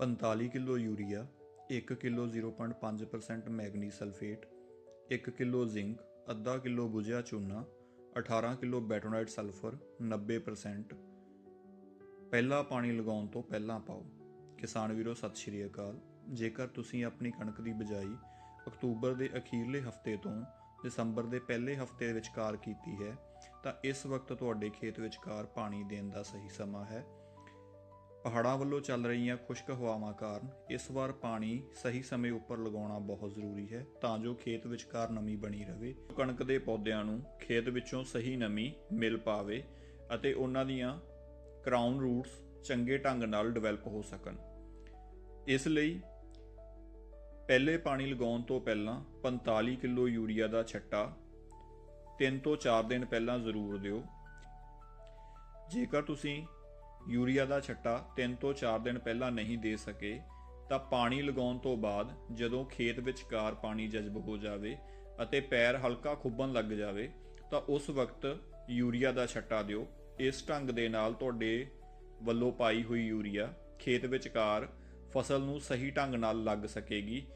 45 kilo urea 1 kilo 0.5% ਮੈਗਨੀ sulphate 1 kilo zinc, ਅੱਧਾ kilo ਬੁਝਿਆ ਚੂਨਾ 18 ਕਿਲੋ ਬੈਟੋਨਾਈਟ ਸਲਫਰ 90% ਪਹਿਲਾ ਪਾਣੀ ਲਗਾਉਣ ਤੋਂ ਪਹਿਲਾਂ ਪਾਓ। ਕਿਸਾਨ ਵੀਰੋ, ਸਤਿ ਸ਼੍ਰੀ ਅਕਾਲ। ਜੇਕਰ ਤੁਸੀਂ ਆਪਣੀ ਕਣਕ ਦੀ ਬਜਾਈ ਅਕਤੂਬਰ ਦੇ ਅਖੀਰਲੇ ਹਫ਼ਤੇ ਤੋਂ ਦਸੰਬਰ ਦੇ ਪਹਿਲੇ ਹਫ਼ਤੇ ਵਿਚਕਾਰ ਕੀਤੀ ਹੈ, ਤਾਂ ਇਸ ਵਕਤ ਤੁਹਾਡੇ ਖੇਤ ਵਿਚਕਾਰ ਪਾਣੀ ਦੇਣ ਦਾ ਸਹੀ ਸਮਾਂ ਹੈ। ਪਹਾੜਾਂ ਵੱਲੋਂ ਚੱਲ ਰਹੀਆਂ ਖੁਸ਼ਕ ਹਵਾਵਾਂ ਕਾਰਨ ਇਸ ਵਾਰ ਪਾਣੀ ਸਹੀ ਸਮੇਂ ਉੱਪਰ ਲਗਾਉਣਾ ਬਹੁਤ ਜ਼ਰੂਰੀ ਹੈ, ਤਾਂ ਜੋ ਖੇਤ ਵਿਚਕਾਰ ਨਮੀ ਬਣੀ ਰਹੇ। ਕਣਕ ਦੇ ਪੌਦਿਆਂ ਨੂੰ ਖੇਤ ਵਿੱਚੋਂ ਸਹੀ ਨਮੀ ਮਿਲ ਪਾਵੇ ਅਤੇ ਉਹਨਾਂ ਦੀਆਂ ਕਰਾਊਨ ਰੂਟਸ ਚੰਗੇ ਢੰਗ ਨਾਲ ਡਿਵੈਲਪ ਹੋ ਸਕਣ। ਇਸ ਲਈ ਪਹਿਲੇ ਪਾਣੀ ਲਗਾਉਣ ਤੋਂ ਪਹਿਲਾਂ 45 ਕਿਲੋ ਯੂਰੀਆ ਦਾ ਛੱਟਾ 3 ਤੋਂ 4 ਦਿਨ ਪਹਿਲਾਂ ਜ਼ਰੂਰ ਦਿਓ। ਜੇਕਰ ਤੁਸੀਂ ਯੂਰੀਆ ਦਾ ਛੱਟਾ 3 ਤੋਂ 4 ਦਿਨ ਪਹਿਲਾਂ ਨਹੀਂ ਦੇ ਸਕੇ, ਤਾਂ ਪਾਣੀ ਲਗਾਉਣ ਤੋਂ ਬਾਅਦ ਜਦੋਂ ਖੇਤ ਵਿਚਕਾਰ ਪਾਣੀ ਜਜ਼ਬ ਹੋ ਜਾਵੇ ਅਤੇ ਪੈਰ ਹਲਕਾ ਖੁੱਬਣ ਲੱਗ ਜਾਵੇ, ਤਾਂ ਉਸ ਵਕਤ ਯੂਰੀਆ ਦਾ ਛੱਟਾ ਦਿਓ। ਇਸ ਢੰਗ ਦੇ ਨਾਲ ਤੁਹਾਡੇ ਵੱਲੋਂ ਪਾਈ ਹੋਈ ਯੂਰੀਆ ਖੇਤ ਵਿਚਕਾਰ ਫਸਲ ਨੂੰ ਸਹੀ ਢੰਗ ਨਾਲ ਲੱਗ ਸਕੇਗੀ।